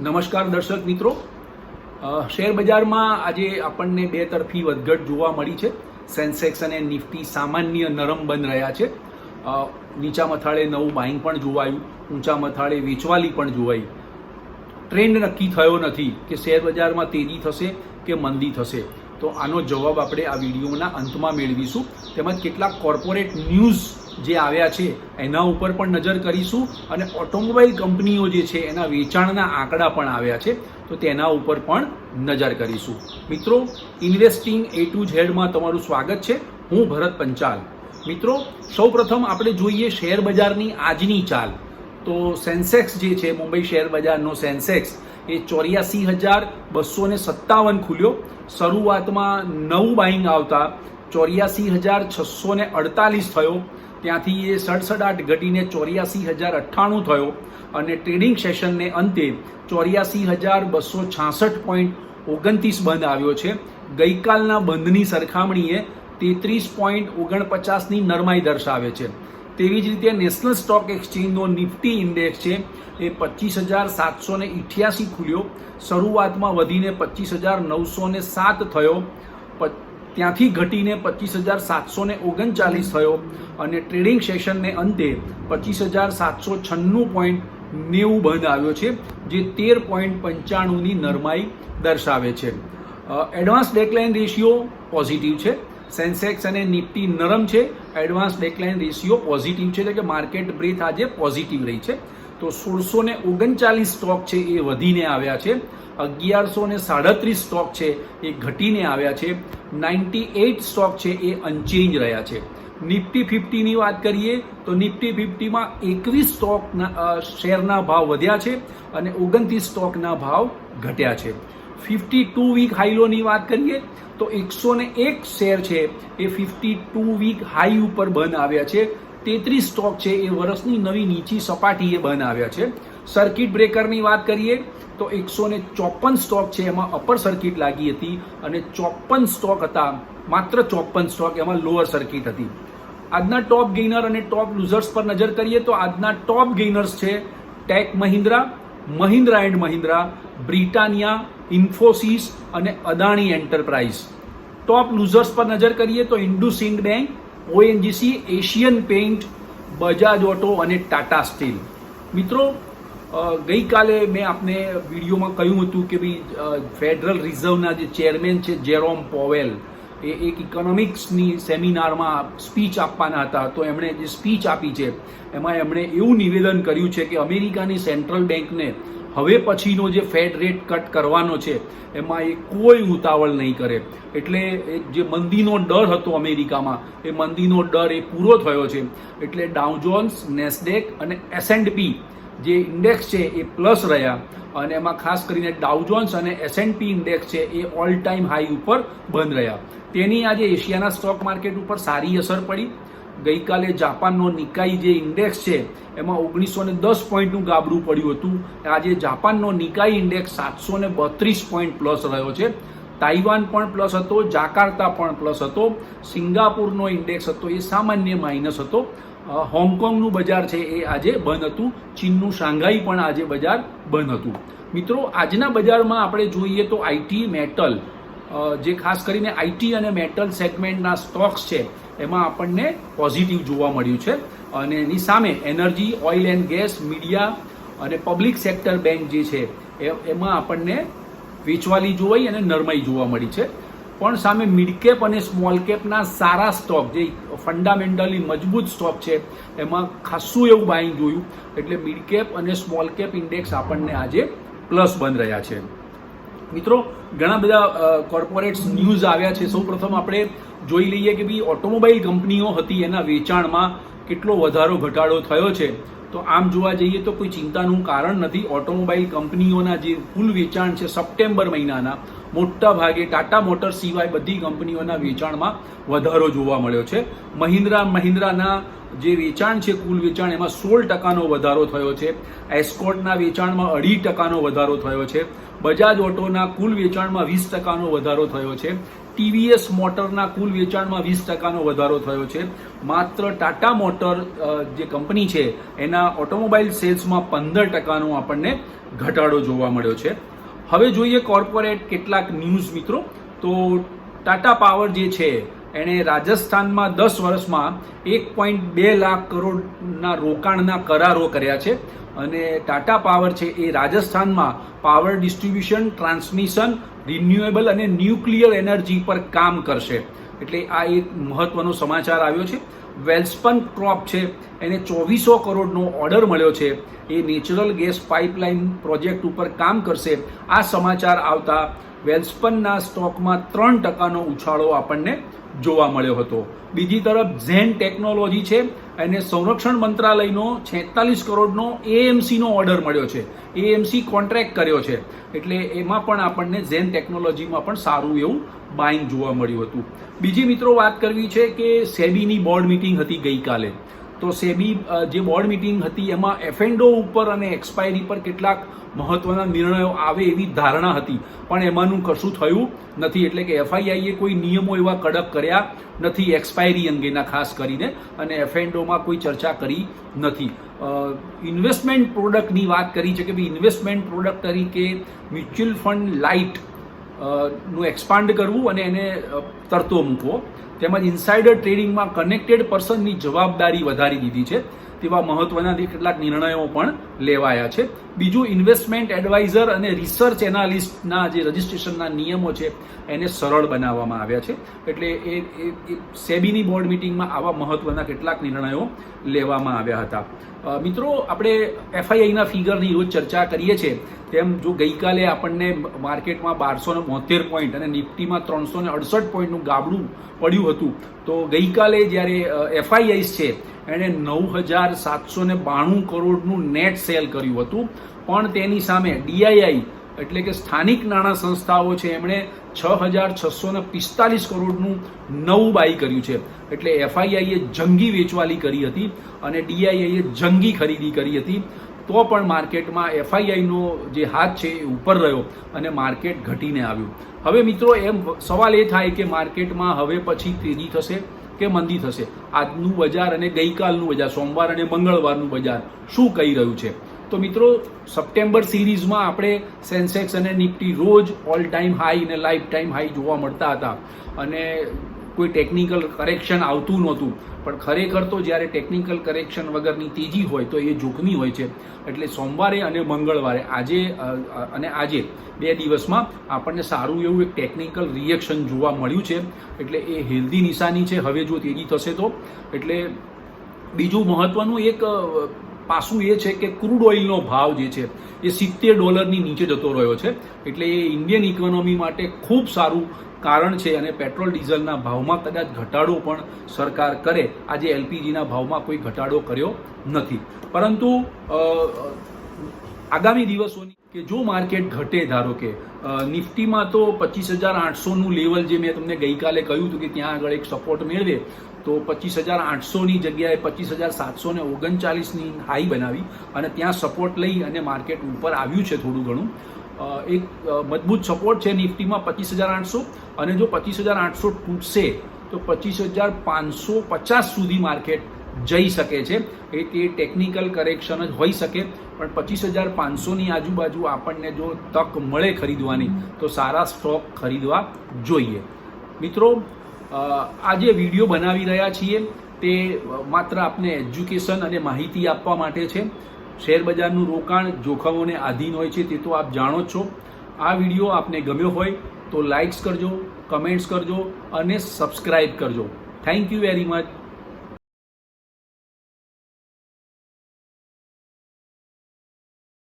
નમસ્કાર દર્શક મિત્રો. શેર બજારમાં આજે આપણને બે તરફી વધઘટ જોવા મળી છે. સેન્સેક્સ અને નિફ્ટી સામાન્ય નરમ બંધ રહ્યા છે. નીચા મથાળે નવું બાઇંગ પણ જોવાયું, ઊંચા મથાળે વેચવાલી પણ જોવાઈ. ટ્રેન્ડ નક્કી થયો નથી કે શેર બજારમાં તેજી થશે કે મંદી થશે. તો આનો જવાબ આપણે આ વિડીયોના અંતમાં મેળવીશું. તેમજ કેટલાક કોર્પોરેટ ન્યૂઝ જે આવ્યા છે, એના ઉપર પણ નજર કરીશું. અને ઓટોમોબાઈલ કંપનીઓ જે છે, એના વેચાણના આંકડા પણ આવ્યા છે, તો તેના ઉપર પણ નજર કરીશું. મિત્રો, ઇન્વેસ્ટિંગ એ ટુ ઝેડમાં તમારું સ્વાગત છે. હું ભરત પંચાલ. મિત્રો, સૌપ્રથમ આપણે જોઈએ શેર બજારની આજની ચાલ. તો સેન્સેક્સ જે છે, મુંબઈ શેર બજારનો સેન્સેક્સ એ ચોર્યાસી હજાર બસો સત્તાવન ખુલ્યો. શરૂઆતમાં નવું બાઇંગ આવતા ચોર્યાસી હજાર છસો ને અડતાલીસ થયો. ત્યાંથી એ સડસડાટ ઘટીને ચોર્યાસી હજાર અઠ્ઠાણું થયો અને ટ્રેડિંગ સેશનને અંતે ચોર્યાસી હજાર બસો છાસઠ પોઈન્ટ ઓગણત્રીસ બંધ આવ્યો છે. ગઈકાલના બંધની સરખામણીએ તેત્રીસ પોઈન્ટ ઓગણપચાસની નરમાઈ દર્શાવે છે. તેવી જ રીતે નેશનલ સ્ટોક એક્સચેન્જનો નિફ્ટી ઇન્ડેક્સ છે એ પચીસ હજાર સાતસો ને ઇઠ્યાસી ખુલ્યો. શરૂઆતમાં વધીને પચીસ હજાર નવસો ને સાત થયો. ત્યાંથી ઘટીને પચીસ હજાર સાતસો ને ઓગણચાલીસ થયો અને ટ્રેડિંગ સેશનને અંતે પચીસ હજાર સાતસો છન્નું પોઈન્ટ નેવું બંધ આવ્યો છે, જે તેર પોઈન્ટ પંચાણુંની નરમાઈ દર્શાવે છે. એડવાન્સ ડેકલાઇન રેશિયો પોઝિટિવ છે. સેન્સેક્સ અને નિફ્ટી નરમ છે. એડવાન્સ ડેકલાઇન રેશિયો પોઝિટિવ છે. એટલે કે માર્કેટ બ્રેથ આજે પોઝિટિવ રહી છે. તો સોળસો ને ઓગણચાલીસ સ્ટોક છે એ વધીને આવ્યા છે. અગિયારસો ને સાડત્રીસ સ્ટોક છે એ ઘટીને આવ્યા છે. નાઇન્ટી એઇટ સ્ટોક છે એ અનચેન્જ રહ્યા છે. નિફ્ટી ફિફ્ટીની વાત કરીએ તો નિફ્ટી ફિફ્ટીમાં એકવીસ સ્ટોકના શેરના ભાવ વધ્યા છે અને ઓગણત્રીસ સ્ટોકના ભાવ ઘટ્યા છે. ફિફ્ટી ટુ વીક હાઈલોની વાત કરીએ, તો એકસો ને એક શેર છે એ ફિફ્ટી ટુ વીક હાઈ ઉપર બંધ આવ્યા છે. તેત્રીસ સ્ટોક છે એ વર્ષની નવી નીચી સપાટીએ બંધ આવ્યા છે. સર્કિટ બ્રેકરની વાત કરીએ, તો એકસો ને ચોપન સ્ટોક છે એમાં અપર સર્કિટ લાગી હતી અને ચોપન સ્ટોક હતા, માત્ર ચોપન સ્ટોક, એમાં લોઅર સર્કિટ હતી. આજના ટોપ ગેઇનર અને ટોપ લૂઝર્સ પર નજર કરીએ, તો આજના ટોપ ગેઇનર્સ છે tech Mahindra Mahindra and Mahindra. Britannia, Infosys અને અદાણી એન્ટરપ્રાઇઝ. ટોપ લૂઝર્સ પર નજર કરીએ તો IndusInd bank, ONGC, Asian paint, Bajaj auto અને ટાટા સ્ટીલ. મિત્રો ગઈકાલે મેં આપને વિડીયોમાં કહ્યું હતું કે ભાઈ ફેડરલ રિઝર્વના જે ચેરમેન છે, જેરોમ પોવેલ, એ એક ઇકોનોમિક્સની સેમિનારમાં સ્પીચ આપવાના હતા. તો એમણે જે સ્પીચ આપી છે, એમાં એમણે એવું નિવેદન કર્યું છે કે અમેરિકાની સેન્ટ્રલ બેંકને હવે પછીનો જે ફેડ રેટ કટ કરવાનો છે, એમાં એ કોઈ ઉતાવળ નહીં કરે. એટલે જે મંદીનો ડર હતો અમેરિકામાં, એ મંદીનો ડર એ પૂરો થયો છે. એટલે ડાઉજોન્સ નેસ્ડેક અને એસએન્ડપી જે ઇન્ડેક્સ છે એ પ્લસ રહ્યા. અને એમાં ખાસ કરીને ડાઉજોન્સ અને એસએનપી ઇન્ડેક્સ છે એ ઓલ ટાઈમ હાઈ ઉપર બંધ રહ્યા. તેની આજે એશિયાના સ્ટોક માર્કેટ ઉપર સારી અસર પડી. ગઈકાલે જાપાનનો નિકાઈ જે ઇન્ડેક્સ છે, એમાં ઓગણીસો ને દસ પોઈન્ટનું ગાબડું પડ્યું હતું. આજે જાપાનનો નિકાઈ ઇન્ડેક્સ સાતસો ને બત્રીસ પોઈન્ટ પ્લસ રહ્યો છે. તાઇવાન પણ પ્લસ હતો, જાકાર્તા પણ પ્લસ હતો, સિંગાપુરનો ઇન્ડેક્સ હતો, એ સામાન્ય માઇનસ હતો. હોંગકોંગનું બજાર છે એ આજે બંધ હતું. ચીનનું શાંઘાઈ પણ આજે બજાર બંધ હતું. મિત્રો, આજના બજારમાં આપણે જોઈએ તો આઈટી મેટલ જે ખાસ કરીને આઈટી અને મેટલ સેગમેન્ટના સ્ટોક્સ છે, એમાં આપણને પોઝિટિવ જોવા મળ્યું છે. અને એની સામે energy, oil and gas, media અને પબ્લિક સેક્ટર બેંક જે છે એમાં આપણને વેચવાલી જોવાઈ અને નરમાઈ જોવા મળી છે. પણ સામે મિડકેપ અને સ્મોલ કેપના સારા સ્ટોક, જે ફંડામેન્ટલી મજબૂત સ્ટોક છે, એમાં ખાસું એવું બાઇંગ જોયું. એટલે મિડકેપ અને સ્મોલ કેપ ઇન્ડેક્સ આપણને આજે પ્લસ બંધ રહ્યા છે. મિત્રો, ઘણા બધા કોર્પોરેટ્સ ન્યૂઝ આવ્યા છે. સૌપ્રથમ આપણે જોઈ લઈએ કે ભાઈ ઓટોમોબાઈલ કંપનીઓ હતી, એના વેચાણમાં કેટલો વધારો, ઘટાડો થયો છે. તો આમ જોવા જઈએ તો કોઈ ચિંતાનું કારણ નથી. ઓટોમોબાઈલ કંપનીઓના જે કુલ વેચાણ છે સપ્ટેમ્બર મહિનાના, મોટા ભાગે ટાટા મોટર્સ સિવાય બધી કંપનીઓના વેચાણમાં વધારો જોવા મળ્યો છે. મહિન્દ્રા, મહિન્દ્રાના જે વેચાણ છે, કુલ વેચાણ, એમાં સોળ ટકાનો વધારો થયો છે. એસ્કોર્ટના વેચાણમાં અઢી ટકાનો વધારો થયો છે. બજાજ ઓટોના કુલ વેચાણમાં વીસ ટકાનો વધારો થયો છે. ટીવીએસ મોટરના કુલ વેચાણમાં વીસ ટકાનો વધારો થયો છે. માત્ર ટાટા મોટર જે કંપની છે, એના ઓટોમોબાઈલ સેલ્સમાં પંદર ટકાનો આપણને ઘટાડો જોવા મળ્યો છે. હવે જોઈએ કોર્પોરેટ કેટલાક ન્યૂઝ મિત્રો. તો ટાટા પાવર જે છે એણે રાજસ્થાનમાં દસ વર્ષમાં એક પોઈન્ટ બે લાખ કરોડના રોકાણના કરારો કર્યા છે અને ટાટા પાવર છે એ રાજસ્થાનમાં પાવર ડિસ્ટ્રીબ્યુશન, ટ્રાન્સમિશન, રિન્યુએબલ અને ન્યુક્લિયર એનર્જી પર કામ કરશે. એટલે આ એક મહત્વનો સમાચાર આવ્યો છે. વેલ્સપન ક્રોપ છે. એને ચોવીસો કરોડનો ઓર્ડર મળ્યો છે. એ નેચરલ ગેસ પાઇપલાઇન પ્રોજેક્ટ ઉપર કામ કરશે. આ સમાચાર આવતા વેલ્સપનના સ્ટોકમાં ત્રણ ટકાનો ઉછાળો આપણને જોવા મળ્યો હતો. બીજી તરફ ઝેન ટેકનોલોજી છે એને સંરક્ષણ મંત્રાલયનો છેતાલીસ કરોડનો એએમસીનો ઓર્ડર મળ્યો છે. એએમસી કોન્ટ્રાક્ટ કર્યો છે. એટલે એમાં પણ આપણને ઝેન ટેકનોલોજીમાં પણ સારું એવું બાઇંગ જોવા મળ્યું હતું. બીજી મિત્રો વાત કરવી છે કે સેબીની બોર્ડ મિટિંગ હતી ગઈકાલે. તો સેબી જે બોર્ડ મિટિંગ હતી, એમાં એફએન્ડો ઉપર અને એક્સપાયરી પર કેટલાક મહત્વના નિર્ણયો આવે એવી ધારણા હતી. પણ એમાંનું કશું થયું નથી. એટલે કે એફઆઈઆઈએ કોઈ નિયમો એવા કડક કર્યા નથી એક્સપાયરી અંગેના, ખાસ કરીને. અને એફએન્ડોમાં કોઈ ચર્ચા કરી નથી. ઇન્વેસ્ટમેન્ટ પ્રોડક્ટની વાત કરી છે કે ભાઈ ઇન્વેસ્ટમેન્ટ પ્રોડક્ટ તરીકે મ્યુચ્યુઅલ ફંડ લાઇટ નું એક્સપાન્ડ કરવું અને એને તરતો મૂકવો. તેમજ ઇન્સાઇડર ટ્રેડિંગમાં કનેક્ટેડ પર્સનની જવાબદારી વધારી દીધી છે. તેવા મહત્વના કેટલાક નિર્ણયો પણ લેવાયા છે. બીજું ઇન્વેસ્ટમેન્ટ એડવાઇઝર અને રિસર્ચ એનાલિસ્ટના જે રજિસ્ટ્રેશનના નિયમો છે, એને સરળ બનાવવામાં આવ્યા છે. એટલે એ સેબીની બોર્ડ મિટિંગમાં આવા મહત્વના કેટલાક નિર્ણયો લેવામાં આવ્યા હતા. મિત્રો, આપણે એફઆઈઆઈના ફિગરની રોજ ચર્ચા કરીએ છીએ. તેમ જો ગઈકાલે આપણને માર્કેટમાં બારસો ને બોતેર પોઈન્ટ અને નિફ્ટીમાં ત્રણસો ને અડસઠ પોઈન્ટનું ગાબડું પડ્યું હતું, તો ગઈકાલે જ્યારે એફઆઈઆઈસ છે એણે નવ હજાર સાતસો ને બાણું કરોડનું નેટ સેલ કર્યું હતું. પણ તેની સામે ડીઆઈઆઈ એટલે કે સ્થાનિક નાણાં સંસ્થાઓ છે, એમણે છ હજાર છસો ને પિસ્તાલીસ કરોડનું નવું બાઈ કર્યું છે. એટલે એફઆઈઆઈએ જંગી વેચવાલી કરી હતી અને ડીઆઈઆઈએ જંગી ખરીદી કરી હતી. તો પણ માર્કેટમાં એફઆઈઆઈનો જે હાથ છે એ ઉપર રહ્યો અને માર્કેટ ઘટીને આવ્યું. હવે મિત્રો એમ સવાલ એ થાય કે માર્કેટમાં હવે પછી તેજી થશે? કે મંદી થશે. આજનું બજાર અને ગઈકાલનું બજાર, સોમવાર અને મંગળવારનું બજાર શું કહી રહ્યું છે? તો મિત્રો, સપ્ટેમ્બર સિરીઝમાં આપણે સેન્સેક્સ અને નિફ્ટી રોજ ઓલ ટાઈમ હાઈ અને લાઈફ ટાઈમ હાઈ જોવા મળતા હતા. અને કોઈ ટેકનિકલ કરેક્શન આવતું નહોતું. પણ ખરેખર તો જ્યારે ટેકનિકલ કરેક્શન વગરની તેજી હોય તો એ જોખમી હોય છે. એટલે સોમવારે અને મંગળવારે આજે અને આજે બે દિવસમાં આપણને સારું એવું એક ટેકનિકલ રિએક્શન જોવા મળ્યું છે. એટલે એ હેલ્ધી નિશાની છે. હવે જો તેજી થશે તો. એટલે બીજું મહત્વનું એક પાસું એ છે કે ક્રૂડ ઓઇલનો ભાવ જે છે એ સિત્તેર ડોલરની નીચે જતો રહ્યો છે. એટલે એ ઇન્ડિયન ઇકોનોમી માટે ખૂબ સારું કારણ છે અને પેટ્રોલ ડીઝલના ભાવમાં કદાચ ઘટાડો પણ સરકાર કરે. આજે એલપીજીના ભાવમાં કોઈ ઘટાડો કર્યો નથી. પરંતુ આગામી દિવસોની કે જો માર્કેટ ઘટે ધારો કે નિફ્ટીમાં તો પચીસ હજાર આઠસોનું લેવલ જે મેં તમને ગઈકાલે કહ્યું હતું કે ત્યાં આગળ એક સપોર્ટ મેળવે, તો પચીસ હજાર આઠસોની જગ્યાએ પચીસ હજાર સાતસો ને ઓગણચાલીસની હાઈ બનાવી અને ત્યાં સપોર્ટ લઈ અને માર્કેટ ઉપર આવ્યું છે થોડું ઘણું. એક મજબૂત સપોર્ટ છે નિફ્ટીમાં પચીસ હજાર આઠસો અને જો પચીસ હજાર આઠસો તૂટશે, તો પચીસ હજાર પાંચસો પચાસ સુધી માર્કેટ જઈ શકે છે. એ તે ટેકનિકલ કરેક્શન જ હોઈ શકે, પણ પચીસ હજાર પાંચસોની આજુબાજુ આપણને જો તક મળે ખરીદવાની, તો સારા સ્ટોક ખરીદવા જોઈએ. મિત્રો આ જે વીડિયો બનાવી રહ્યા છીએ, તે માત્ર આપને એજ્યુકેશન અને માહિતી આપવા માટે છે. શેરબજારનું રોકાણ જોખમોને આધીન હોય છે, તે તો આપ જાણો જ છો. આ વીડિયો આપને ગમ્યો હોય, તો લાઇક્સ કરજો કમેન્ટ્સ કરજો અને સબસ્ક્રાઇબ કરજો. Thank you very much